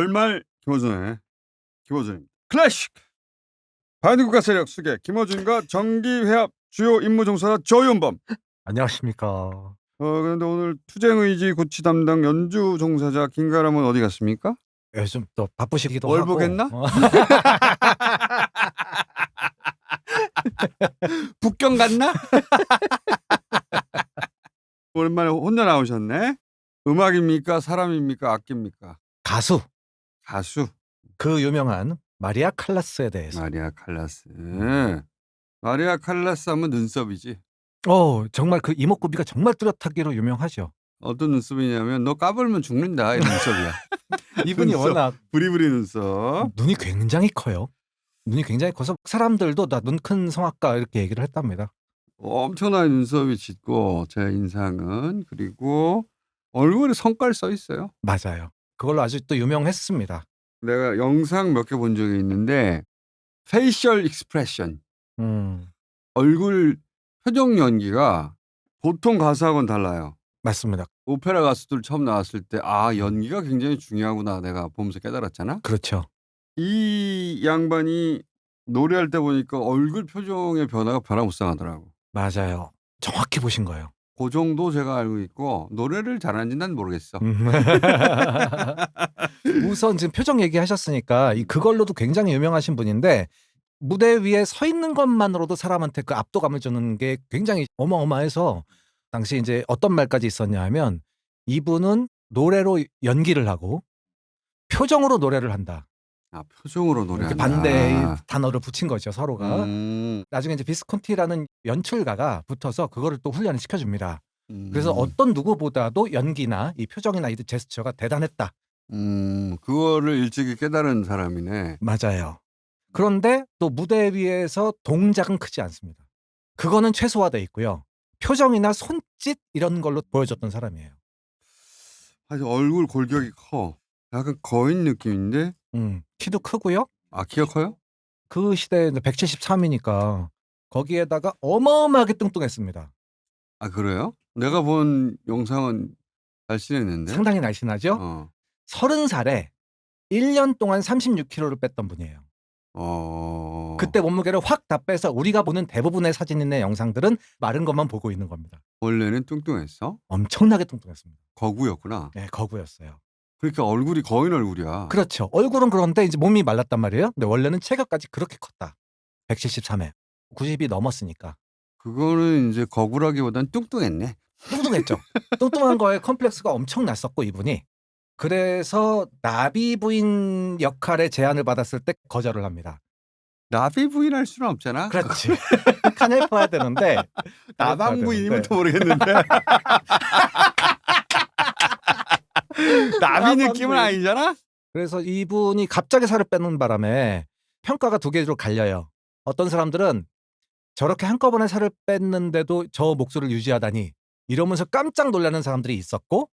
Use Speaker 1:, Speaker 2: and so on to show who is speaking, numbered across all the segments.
Speaker 1: 월말 김어준의 김어준입니다. 클래식 반국가 세력 수계 김어준과 정기회합 주요 임무 종사자 조윤범.
Speaker 2: 안녕하십니까.
Speaker 1: 어 그런데 오늘 투쟁 의지 구치 담당 연주 종사자 김가람은 어디 갔습니까?
Speaker 2: 요즘 또 바쁘시기도
Speaker 1: 월
Speaker 2: 하고.
Speaker 1: 보겠나?
Speaker 2: 어,
Speaker 1: 북경 갔나? 오랜만에 혼자 나오셨네. 음악입니까? 사람입니까? 악기입니까?
Speaker 2: 가수
Speaker 1: 가수
Speaker 2: 그 유명한 마리아 칼라스에 대해서.
Speaker 1: 마리아 칼라스. 마리아 칼라스 하면 눈썹이지.
Speaker 2: 어 정말 그 이목구비가 정말 뚜렷하기로 유명하죠.
Speaker 1: 어떤 눈썹이냐면 너 까불면 죽는다 이 눈썹이야.
Speaker 2: 이분이
Speaker 1: 눈썹.
Speaker 2: 워낙
Speaker 1: 부리부리 눈썹.
Speaker 2: 눈이 굉장히 커요. 눈이 굉장히 커서 사람들도 나 눈 큰 성악가 이렇게 얘기를 했답니다.
Speaker 1: 엄청나게 눈썹이 짙고 제 인상은 그리고 얼굴에 성깔 써 있어요.
Speaker 2: 맞아요. 그걸로 또 유명했습니다.
Speaker 1: 내가 영상 몇 개 본 적이 있는데 페이셜 익스프레션
Speaker 2: 음
Speaker 1: 얼굴 표정 연기가 보통 가수하고는 달라요.
Speaker 2: 맞습니다.
Speaker 1: 오페라 가수들 처음 나왔을 때 아 연기가 굉장히 중요하구나 내가 보면서 깨달았잖아.
Speaker 2: 그렇죠.
Speaker 1: 이 양반이 노래할 때 보니까 얼굴 표정의 변화가 변화무쌍하더라고.
Speaker 2: 맞아요. 정확히 보신 거예요.
Speaker 1: 그 정도 제가 알고 있고 노래를 잘하는지 난 모르겠어.
Speaker 2: 음. 우선 지금 표정 얘기하셨으니까 이 그걸로도 굉장히 유명하신 분인데 무대 위에 서 있는 것만으로도 사람한테 그 압도감을 주는 게 굉장히 어마어마해서 당시 이제 어떤 말까지 있었냐 하면 이분은 노래로 연기를 하고 표정으로 노래를 한다.
Speaker 1: 아 표정으로
Speaker 2: 이렇게
Speaker 1: 노래한다.
Speaker 2: 반대의 단어를 붙인 거죠 서로가.
Speaker 1: 음,
Speaker 2: 나중에 이제 비스콘티라는 연출가가 붙어서 그거를 또 훈련을 시켜줍니다. 그래서
Speaker 1: 음,
Speaker 2: 어떤 누구보다도 연기나 이 표정이나 이 제스처가 대단했다.
Speaker 1: 음, 그거를 일찍이 깨달은 사람이네.
Speaker 2: 맞아요. 그런데 또 무대 위에서 동작은 크지 않습니다. 그거는 최소화돼 있고요. 표정이나 손짓 이런 걸로 보여줬던 사람이에요.
Speaker 1: 사실 얼굴 골격이 커. 약간 거인 느낌인데
Speaker 2: 음, 키도 크고요.
Speaker 1: 아 키가 커요?
Speaker 2: 그 시대에 173이니까 거기에다가 어마어마하게 뚱뚱했습니다.
Speaker 1: 아 그래요? 내가 본 영상은 날씬했는데.
Speaker 2: 상당히 날씬하죠?
Speaker 1: 어.
Speaker 2: 30살에 1년 동안 36kg를 뺐던 분이에요.
Speaker 1: 어.
Speaker 2: 그때 몸무게를 확 다 빼서 우리가 보는 대부분의 사진이나 영상들은 마른 것만 보고 있는 겁니다.
Speaker 1: 원래는 뚱뚱했어?
Speaker 2: 엄청나게 뚱뚱했습니다.
Speaker 1: 거구였구나.
Speaker 2: 네, 거구였어요.
Speaker 1: 그러니까 얼굴이 거인 얼굴이야.
Speaker 2: 그렇죠. 얼굴은 그런데 이제 몸이 말랐단 말이에요. 근데 원래는 체격까지 그렇게 컸다. 173에. 90이 넘었으니까.
Speaker 1: 그거는 이제 거구라기보단 뚱뚱했네.
Speaker 2: 뚱뚱했죠. 뚱뚱한 거에 컴플렉스가 엄청 났었고 이분이. 그래서 나비 부인 역할의 제안을 받았을 때 거절을 합니다.
Speaker 1: 나비 부인 할 수는 없잖아.
Speaker 2: 그렇지. 카넬프 해야 되는데
Speaker 1: 나방 부인이면
Speaker 2: 네.
Speaker 1: 또 모르겠는데. 나비
Speaker 2: 나방
Speaker 1: 느낌은. 아니잖아.
Speaker 2: 그래서 이분이 갑자기 살을 빼는 바람에 평가가 두 개로 갈려요. 어떤 사람들은 저렇게 한꺼번에 살을 뺐는데도 저 목소리를 유지하다니 이러면서 깜짝 놀라는 사람들이 있었고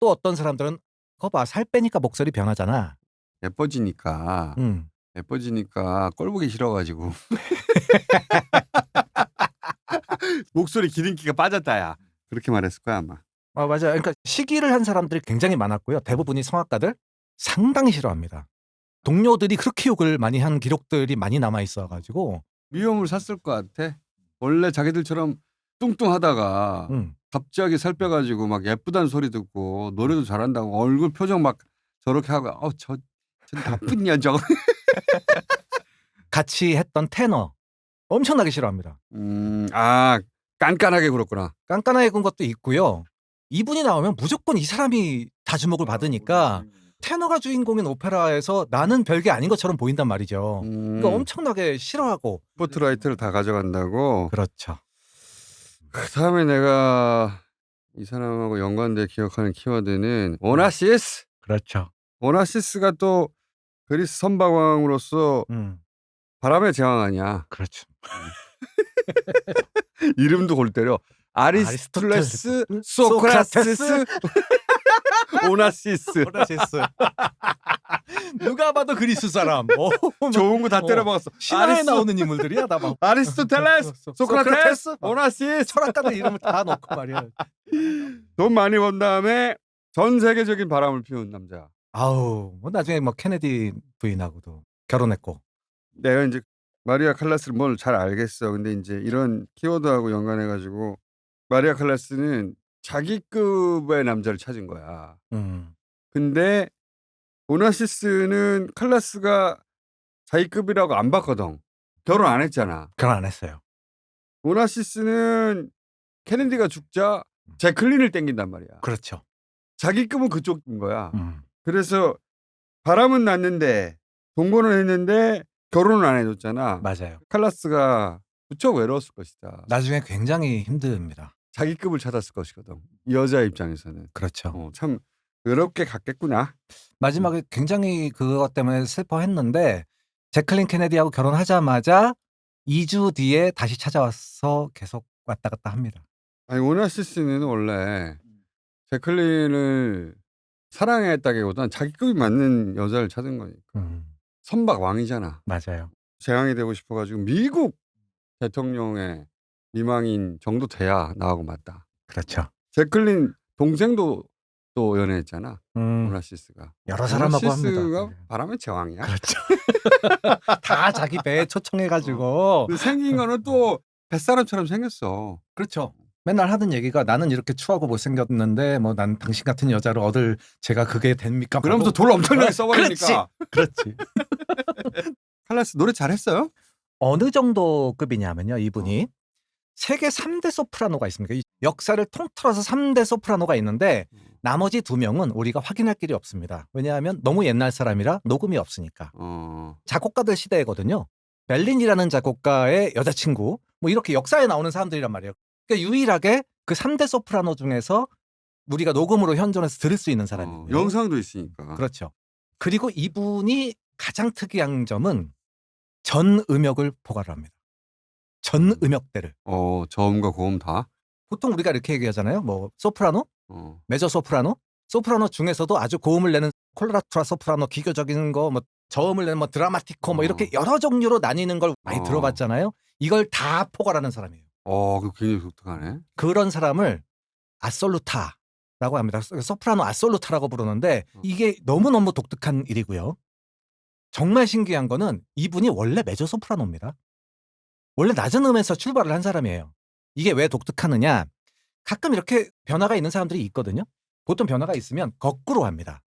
Speaker 2: 또 어떤 사람들은 그거 봐, 살 빼니까 목소리 변하잖아.
Speaker 1: 예뻐지니까
Speaker 2: 음.
Speaker 1: 예뻐지니까 꼴 보기 싫어가지고 목소리 기름기가 빠졌다야. 그렇게 말했을 거야 아마.
Speaker 2: 아, 맞아요. 그러니까 시기를 한 사람들이 굉장히 많았고요. 대부분이 성악가들 상당히 싫어합니다. 동료들이 그렇게 욕을 많이 한 기록들이 많이 남아 있어 가지고
Speaker 1: 미움을 샀을 것 같아. 원래 자기들처럼 뚱뚱하다가
Speaker 2: 음.
Speaker 1: 갑자기 살 빼가지고 막 예쁘다는 소리 듣고 노래도 잘한다고 얼굴 표정 막 저렇게 하고 어저 저 나쁜 녀석.
Speaker 2: 같이 했던 테너 엄청나게 싫어합니다.
Speaker 1: 음아 깐깐하게 굴었구나.
Speaker 2: 깐깐하게 군 것도 있고요. 이분이 나오면 무조건 이 사람이 다 주목을 받으니까 테너가 주인공인 오페라에서 나는 별게 아닌 것처럼 보인단 말이죠.
Speaker 1: 음,
Speaker 2: 그러니까 엄청나게 싫어하고
Speaker 1: 스포트라이트를 다 가져간다고.
Speaker 2: 그렇죠.
Speaker 1: 그 다음에 내가 이 사람하고 연관돼 기억하는 키워드는 오나시스.
Speaker 2: 그렇죠.
Speaker 1: 오나시스가 또 그리스 선박왕으로서
Speaker 2: 음,
Speaker 1: 바람의 제왕 아니야.
Speaker 2: 그렇죠.
Speaker 1: 이름도 골 때려. 아리스토텔레스, 소크라테스, 오나시스.
Speaker 2: 오나시스. 누가 봐도 그리스 사람. 어,
Speaker 1: 좋은 거다
Speaker 2: 어.
Speaker 1: 때려 먹었어.
Speaker 2: 신화에 나오는 인물들이야 다 막.
Speaker 1: 아리스토텔레스, 소크라테스, 오나시스.
Speaker 2: 철학가들 이름을 다 넣고 말이야.
Speaker 1: 돈 많이 번 다음에 전 세계적인 바람을 피운 남자.
Speaker 2: 아우 뭐 나중에 뭐 케네디 부인하고도 결혼했고.
Speaker 1: 내가 이제 마리아 칼라스를 뭘 잘 알겠어. 근데 이제 이런 키워드하고 연관해 가지고 마리아 칼라스는 자기 급의 남자를 찾은 거야.
Speaker 2: 음.
Speaker 1: 근데 오나시스는 칼라스가 자기 급이라고 안 봤거든. 결혼 안 했잖아.
Speaker 2: 결혼 안 했어요.
Speaker 1: 오나시스는 케네디가 죽자 제클린을 땡긴단 말이야.
Speaker 2: 그렇죠.
Speaker 1: 자기 급은 그쪽인 거야.
Speaker 2: 음.
Speaker 1: 그래서 바람은 났는데 동거는 했는데 결혼은 안 해줬잖아.
Speaker 2: 맞아요.
Speaker 1: 칼라스가 무척 외로웠을 것이다.
Speaker 2: 나중에 굉장히 힘듭니다.
Speaker 1: 자기 급을 찾았을 것이거든. 이 여자 입장에서는
Speaker 2: 그렇죠.
Speaker 1: 어, 참 외롭게 갔겠구나.
Speaker 2: 마지막에 굉장히 그것 때문에 슬퍼했는데 제클린 케네디하고 결혼하자마자 2주 뒤에 다시 찾아와서 계속 왔다 갔다 합니다.
Speaker 1: 아니 오나시스는 원래 제클린을 사랑했다기보다는 자기 급이 맞는 여자를 찾은 거니까
Speaker 2: 음,
Speaker 1: 선박 왕이잖아.
Speaker 2: 맞아요.
Speaker 1: 재앙이 되고 싶어가지고 미국 대통령의 미망인 정도 돼야 나하고 맞다.
Speaker 2: 그렇죠.
Speaker 1: 제클린 동생도 또 연애했잖아.
Speaker 2: 음,
Speaker 1: 오나시스가.
Speaker 2: 여러 사람하고 합니다. 네.
Speaker 1: 바람의 제왕이야.
Speaker 2: 그렇죠. 다 자기 배에 초청해가지고
Speaker 1: 근데 생긴 거는 또 뱃사람처럼 생겼어.
Speaker 2: 그렇죠. 맨날 하던 얘기가 나는 이렇게 추하고 못생겼는데 뭐 난 당신 같은 여자를 얻을 제가 그게 됩니까?
Speaker 1: 그러면서. 돌 엄청나게 써버리니까.
Speaker 2: 그렇지.
Speaker 1: 칼라스 노래 잘했어요?
Speaker 2: 어느 정도 급이냐면요, 이분이 세계 3대 소프라노가 있습니다. 이 역사를 통틀어서 3대 소프라노가 있는데 나머지 두 명은 우리가 확인할 길이 없습니다. 왜냐하면 너무 옛날 사람이라 녹음이 없으니까.
Speaker 1: 어.
Speaker 2: 작곡가들 시대거든요. 멜린이라는 작곡가의 여자친구, 뭐 이렇게 역사에 나오는 사람들이란 말이에요. 그러니까 유일하게 그 3대 소프라노 중에서 우리가 녹음으로 현존해서 들을 수 있는
Speaker 1: 어,
Speaker 2: 사람이에요.
Speaker 1: 영상도 있으니까.
Speaker 2: 그렇죠. 그리고 이분이 가장 특이한 점은 전 음역을 포괄을 합니다. 전 음역대를.
Speaker 1: 어, 저음과 고음 다.
Speaker 2: 보통 우리가 이렇게 얘기하잖아요. 뭐 소프라노,
Speaker 1: 어.
Speaker 2: 메저 소프라노, 소프라노 중에서도 아주 고음을 내는 콜라투라 소프라노, 기교적인 거, 뭐 저음을 내는 뭐 드라마티코, 뭐
Speaker 1: 어.
Speaker 2: 이렇게 여러 종류로 나뉘는 걸 많이
Speaker 1: 어.
Speaker 2: 들어봤잖아요. 이걸 다 포괄하는 사람이에요.
Speaker 1: 어, 그 굉장히 독특하네.
Speaker 2: 그런 사람을 아솔루타라고 합니다. 소프라노 아솔루타라고 부르는데
Speaker 1: 어.
Speaker 2: 이게 너무너무 독특한 일이고요. 정말 신기한 거는 이분이 원래 메조 소프라노입니다. 원래 낮은 음에서 출발을 한 사람이에요. 이게 왜 독특하느냐? 가끔 이렇게 변화가 있는 사람들이 있거든요. 보통 변화가 있으면 거꾸로 합니다.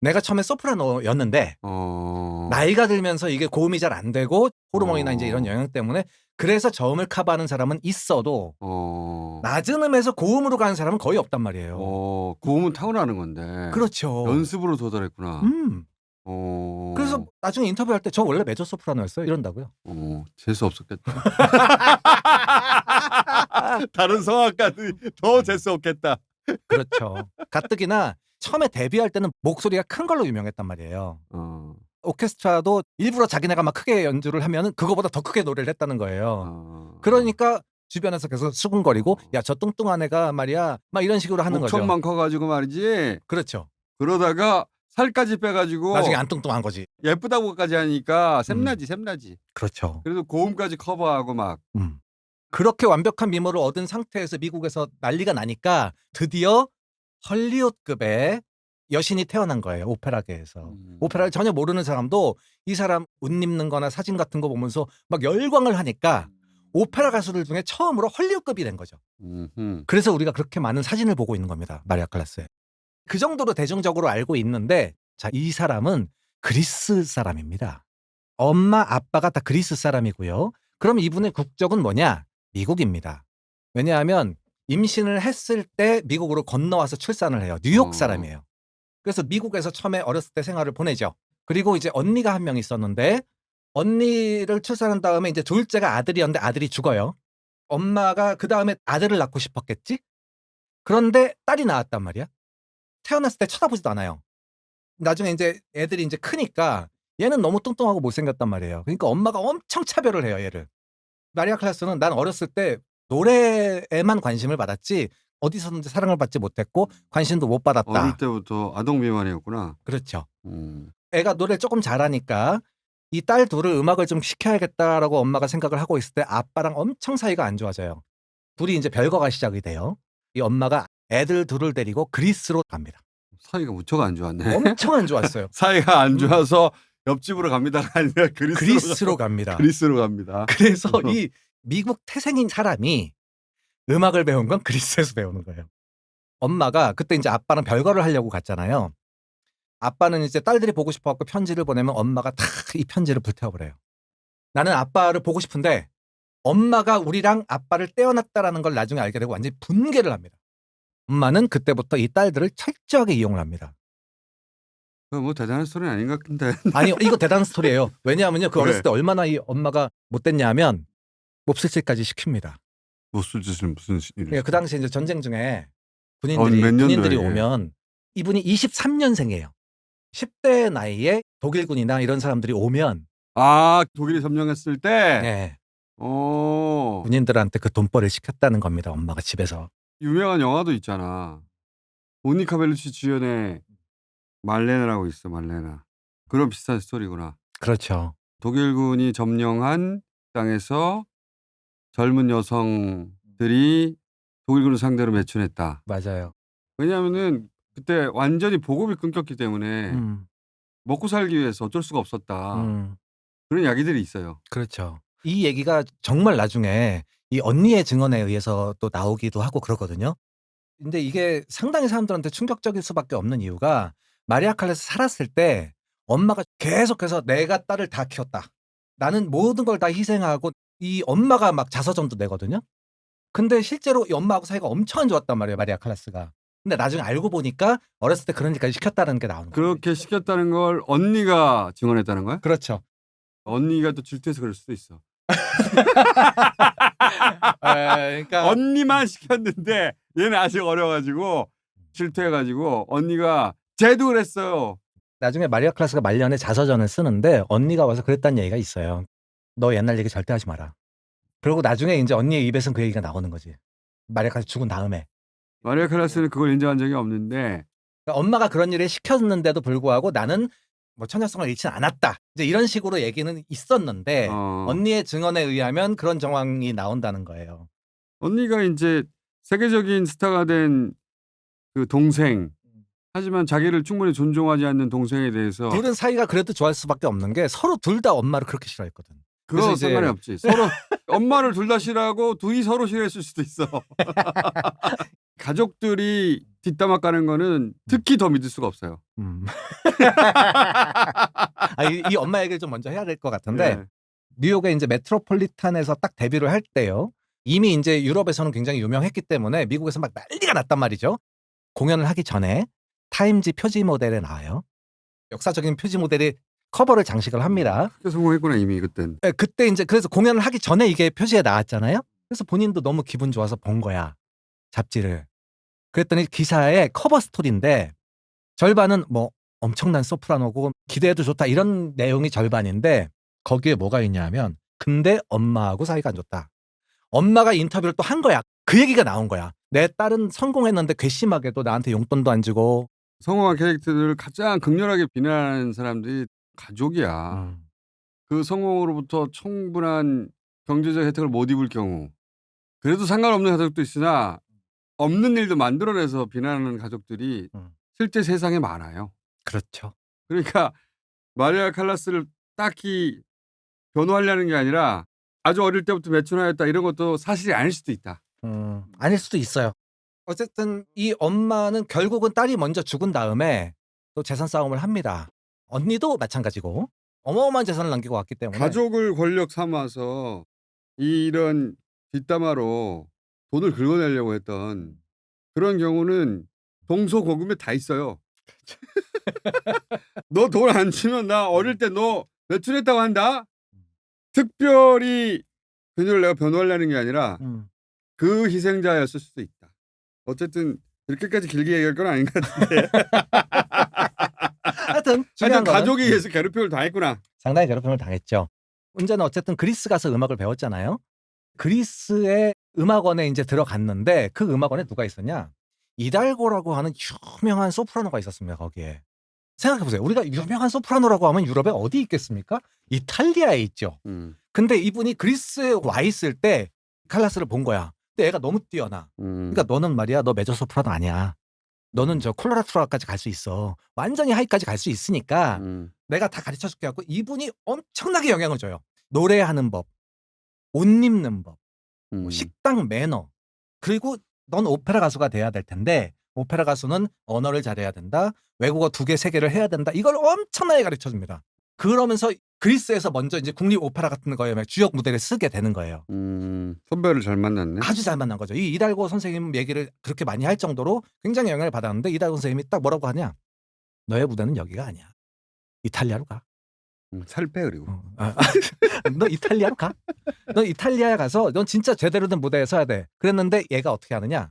Speaker 2: 내가 처음에 소프라노였는데
Speaker 1: 어.
Speaker 2: 나이가 들면서 이게 고음이 잘 안 되고 호르몬이나
Speaker 1: 어.
Speaker 2: 이제 이런 영향 때문에 그래서 저음을 커버하는 사람은 있어도
Speaker 1: 어.
Speaker 2: 낮은 음에서 고음으로 가는 사람은 거의 없단 말이에요.
Speaker 1: 어, 고음은 타고나는 건데.
Speaker 2: 그렇죠.
Speaker 1: 연습으로 도달했구나.
Speaker 2: 음.
Speaker 1: 어.
Speaker 2: 그래서 나중에 인터뷰할 때 저 원래 메조 소프라노였어요. 이런다고요.
Speaker 1: 어, 재수 없었겠다. 다른 성악가들이 더 재수 없겠다.
Speaker 2: 그렇죠. 가뜩이나 처음에 데뷔할 때는 목소리가 큰 걸로 유명했단 말이에요.
Speaker 1: 어.
Speaker 2: 오케스트라도 일부러 자기네가 막 크게 연주를 하면은 그거보다 더 크게 노래를 했다는 거예요.
Speaker 1: 어.
Speaker 2: 그러니까 주변에서 계속 수근거리고 야 저 뚱뚱한 애가 말이야 막 이런 식으로 하는 거죠.
Speaker 1: 목청만 커가지고 말이지.
Speaker 2: 그렇죠.
Speaker 1: 그러다가 살까지 빼가지고
Speaker 2: 나중에 안 뚱뚱한 거지.
Speaker 1: 예쁘다고까지 하니까 샘나지 샘나지.
Speaker 2: 그렇죠.
Speaker 1: 그래도 고음까지 커버하고 막
Speaker 2: 음. 그렇게 완벽한 미모를 얻은 상태에서 미국에서 난리가 나니까 드디어 헐리우드급의 여신이 태어난 거예요. 오페라계에서.
Speaker 1: 음.
Speaker 2: 오페라를 전혀 모르는 사람도 이 사람 옷 입는 거나 사진 같은 거 보면서 막 열광을 하니까 오페라 가수들 중에 처음으로 헐리우드급이 된 거죠.
Speaker 1: 음흠.
Speaker 2: 그래서 우리가 그렇게 많은 사진을 보고 있는 겁니다. 마리아 클라스에. 그 정도로 대중적으로 알고 있는데 자, 이 사람은 그리스 사람입니다. 엄마, 아빠가 다 그리스 사람이고요. 그럼 이분의 국적은 뭐냐? 미국입니다. 왜냐하면 임신을 했을 때 미국으로 건너와서 출산을 해요. 뉴욕
Speaker 1: 어.
Speaker 2: 사람이에요. 그래서 미국에서 처음에 어렸을 때 생활을 보내죠. 그리고 이제 언니가 한 명 있었는데 언니를 출산한 다음에 이제 둘째가 아들이었는데 아들이 죽어요. 엄마가 그 다음에 아들을 낳고 싶었겠지? 그런데 딸이 나왔단 말이야. 태어났을 때 쳐다보지도 않아요. 나중에 이제 애들이 이제 크니까 얘는 너무 뚱뚱하고 못생겼단 말이에요. 그러니까 엄마가 엄청 차별을 해요, 얘를. 마리아 클라스는 난 어렸을 때 노래에만 관심을 받았지 어디서든지 사랑을 받지 못했고 관심도 못 받았다.
Speaker 1: 어릴 때부터 아동 비만이었구나.
Speaker 2: 그렇죠.
Speaker 1: 음.
Speaker 2: 애가 노래를 조금 잘하니까 이 딸 둘을 음악을 좀 시켜야겠다라고 엄마가 생각을 하고 있을 때 아빠랑 엄청 사이가 안 좋아져요. 둘이 이제 별거가 시작이 돼요. 이 엄마가 애들 둘을 데리고 그리스로 갑니다.
Speaker 1: 사이가 무척 안 좋았네.
Speaker 2: 엄청 안 좋았어요.
Speaker 1: 사이가 안 좋아서 옆집으로 갑니다가 아니라 그리스로,
Speaker 2: 그리스로 갑니다.
Speaker 1: 그리스로 갑니다.
Speaker 2: 그래서 이 미국 태생인 사람이 음악을 배운 건 그리스에서 배우는 거예요. 엄마가 그때 이제 아빠는 별거를 하려고 갔잖아요. 아빠는 이제 딸들이 보고 싶어갖고 편지를 보내면 엄마가 탁이 편지를 불태워버려요. 나는 아빠를 보고 싶은데 엄마가 우리랑 아빠를 떼어놨다라는 걸 나중에 알게 되고 완전히 분개를 합니다. 엄마는 그때부터 이 딸들을 철저하게 이용을 합니다.
Speaker 1: 그거 뭐 대단한 스토리는 아닌 것 같은데.
Speaker 2: 아니 이거 대단한 스토리예요. 왜냐하면요 그
Speaker 1: 왜?
Speaker 2: 어렸을 때 얼마나 이 엄마가 못됐냐면 몹쓸짓까지 시킵니다.
Speaker 1: 못쓸 짓은 무슨 일을?
Speaker 2: 그러니까 그 당시 이제 전쟁 중에
Speaker 1: 어,
Speaker 2: 군인들이
Speaker 1: 몇
Speaker 2: 군인들이
Speaker 1: 예.
Speaker 2: 오면 이분이 23년생이에요. 10대 나이에 독일군이나 이런 사람들이 오면
Speaker 1: 아 독일이 점령했을 때.
Speaker 2: 예,
Speaker 1: 어
Speaker 2: 군인들한테 그 돈벌이를 시켰다는 겁니다. 엄마가 집에서.
Speaker 1: 유명한 영화도 있잖아. 모니카 벨루치 주연의 말레나라고 있어 말레나. 그런 비슷한 스토리구나.
Speaker 2: 그렇죠.
Speaker 1: 독일군이 점령한 땅에서 젊은 여성들이 독일군을 상대로 매춘했다.
Speaker 2: 맞아요.
Speaker 1: 왜냐하면은 그때 완전히 보급이 끊겼기 때문에
Speaker 2: 음,
Speaker 1: 먹고 살기 위해서 어쩔 수가 없었다.
Speaker 2: 음,
Speaker 1: 그런 이야기들이 있어요.
Speaker 2: 그렇죠. 이 얘기가 정말 나중에 이 언니의 증언에 의해서 또 나오기도 하고 그러거든요. 근데 이게 상당히 사람들한테 충격적일 수밖에 없는 이유가 마리아 칼레스 살았을 때 엄마가 계속해서 내가 딸을 다 키웠다. 나는 모든 걸 다 희생하고 이 엄마가 막 자서전도 내거든요. 근데 실제로 이 엄마하고 사이가 엄청 안 좋았단 말이에요, 마리아 칼레스가. 근데 나중에 알고 보니까 어렸을 때 그런 일까지 시켰다는 게 나오는 거예요.
Speaker 1: 그렇게 시켰다는 걸 언니가 증언했다는 거야?
Speaker 2: 그렇죠.
Speaker 1: 언니가 또 질투해서 그럴 수도 있어.
Speaker 2: 그러니까
Speaker 1: 언니만 시켰는데 얘는 아직 어려가지고 질투해가지고 언니가 쟤도 그랬어요.
Speaker 2: 나중에 마리아 클라스가 말년에 자서전을 쓰는데 언니가 와서 그랬다는 얘기가 있어요. 너 옛날 얘기 절대 하지 마라. 그리고 나중에 이제 언니의 입에선 그 얘기가 나오는 거지. 마리아 클라스 죽은 다음에.
Speaker 1: 마리아 칼라스는 그걸 인정한 적이 없는데
Speaker 2: 그러니까 엄마가 그런 일을 시켰는데도 불구하고 나는 뭐 처녀성을 잃진 않았다. 이제 이런 식으로 얘기는 있었는데
Speaker 1: 어,
Speaker 2: 언니의 증언에 의하면 그런 정황이 나온다는 거예요.
Speaker 1: 언니가 이제 세계적인 스타가 된 그 동생 하지만 자기를 충분히 존중하지 않는 동생에 대해서
Speaker 2: 둘은 사이가 그래도 좋아할 수밖에 없는 게 서로 둘 다 엄마를 그렇게 싫어했거든.
Speaker 1: 그거
Speaker 2: 이제-
Speaker 1: 상관이 없지. 서로 엄마를 둘 다 싫어하고 둘이 서로 싫어했을 수도 있어. 가족들이 뒷담화 까는 거는 특히 더 믿을 수가 없어요.
Speaker 2: 음. 아, 이, 이 엄마 얘기를 좀 먼저 해야 될 것 같은데
Speaker 1: 네.
Speaker 2: 뉴욕의 이제 메트로폴리탄에서 딱 데뷔를 할 때요. 이미 이제 유럽에서는 굉장히 유명했기 때문에 미국에서 막 난리가 났단 말이죠. 공연을 하기 전에 타임지 표지 모델에 나와요. 역사적인 표지 모델이 커버를 장식을 합니다.
Speaker 1: 크게 성공했구나 이미 그땐.
Speaker 2: 예, 그때 이제 그래서 공연을 하기 전에 이게 표지에 나왔잖아요. 그래서 본인도 너무 기분 좋아서 본 거야. 잡지를. 그랬더니 기사의 커버 스토리인데 절반은 뭐 엄청난 소프라노고 기대해도 좋다 이런 내용이 절반인데 거기에 뭐가 있냐면 근데 엄마하고 사이가 안 좋다. 엄마가 인터뷰를 또 한 거야. 그 얘기가 나온 거야. 내 딸은 성공했는데 괘씸하게도 나한테 용돈도 안 주고.
Speaker 1: 성공한 캐릭터들을 가장 극렬하게 비난하는 사람들이 가족이야.
Speaker 2: 음,
Speaker 1: 그 성공으로부터 충분한 경제적 혜택을 못 입을 경우 그래도 상관없는 가족도 있으나 없는 일도 만들어내서 비난하는 가족들이
Speaker 2: 음.
Speaker 1: 실제 세상에 많아요.
Speaker 2: 그렇죠.
Speaker 1: 그러니까 마리아 칼라스를 딱히 변호하려는 게 아니라 아주 어릴 때부터 매춘하였다 이런 것도 사실이 아닐 수도 있다.
Speaker 2: 음, 아닐 수도 있어요. 어쨌든 이 엄마는 결국은 딸이 먼저 죽은 다음에 또 재산 싸움을 합니다. 언니도 마찬가지고 어마어마한 재산을 남기고 왔기 때문에
Speaker 1: 가족을 권력 삼아서 이런 뒷담화로 돈을 긁어내려고 했던 그런 경우는 동서고금에 다 있어요. 너 돈 안 주면 나 어릴 때너 매출했다고 한다. 특별히 그녀를 내가 변호하려는 게 아니라
Speaker 2: 음,
Speaker 1: 그 희생자였을 수도 있다. 어쨌든 이렇게까지 길게 얘기할 건 아닌 것 같은데.
Speaker 2: 하여튼 중요한
Speaker 1: 하여튼
Speaker 2: 거는
Speaker 1: 가족에 의해서 괴롭힘을 당했구나.
Speaker 2: 상당히 괴롭힘을 당했죠. 문제는 어쨌든 그리스 가서 음악을 배웠잖아요. 그리스의 음악원에 이제 들어갔는데 그 음악원에 누가 있었냐? 이달고라고 하는 유명한 소프라노가 있었습니다. 거기에 생각해 보세요. 우리가 유명한 소프라노라고 하면 유럽에 어디 있겠습니까? 이탈리아에 있죠.
Speaker 1: 음,
Speaker 2: 근데 이분이 그리스에 와 있을 때 칼라스를 본 거야. 근데 애가 너무 뛰어나.
Speaker 1: 음.
Speaker 2: 그러니까 너는 말이야, 너 메저 소프라노 아니야. 너는 저 콜로라투라까지 갈 수 있어. 완전히 하이까지 갈 수 있으니까
Speaker 1: 음.
Speaker 2: 내가 다 가르쳐 줄게 하고 이분이 엄청나게 영향을 줘요. 노래하는 법, 옷 입는 법,
Speaker 1: 음.
Speaker 2: 뭐 식당 매너. 그리고 넌 오페라 가수가 돼야 될 텐데 오페라 가수는 언어를 잘해야 된다. 외국어 두 개, 세 개를 해야 된다. 이걸 엄청나게 가르쳐 줍니다. 그러면서 그리스에서 먼저 이제 국립 오페라 같은 거에 주역 무대를 쓰게 되는 거예요.
Speaker 1: 음. 선배를 잘 만났네.
Speaker 2: 아주 잘 만난 거죠. 이 이달고 선생님 얘기를 그렇게 많이 할 정도로 굉장히 영향을 받았는데 이달고 선생님이 딱 뭐라고 하냐? 너의 무대는 여기가 아니야. 이탈리아로 가.
Speaker 1: 음, 살 빼 그리고.
Speaker 2: 어, 아, 아, 너 이탈리아로 가. 너 이탈리아에 가서 넌 진짜 제대로 된 무대에 서야 돼. 그랬는데 얘가 어떻게 하느냐?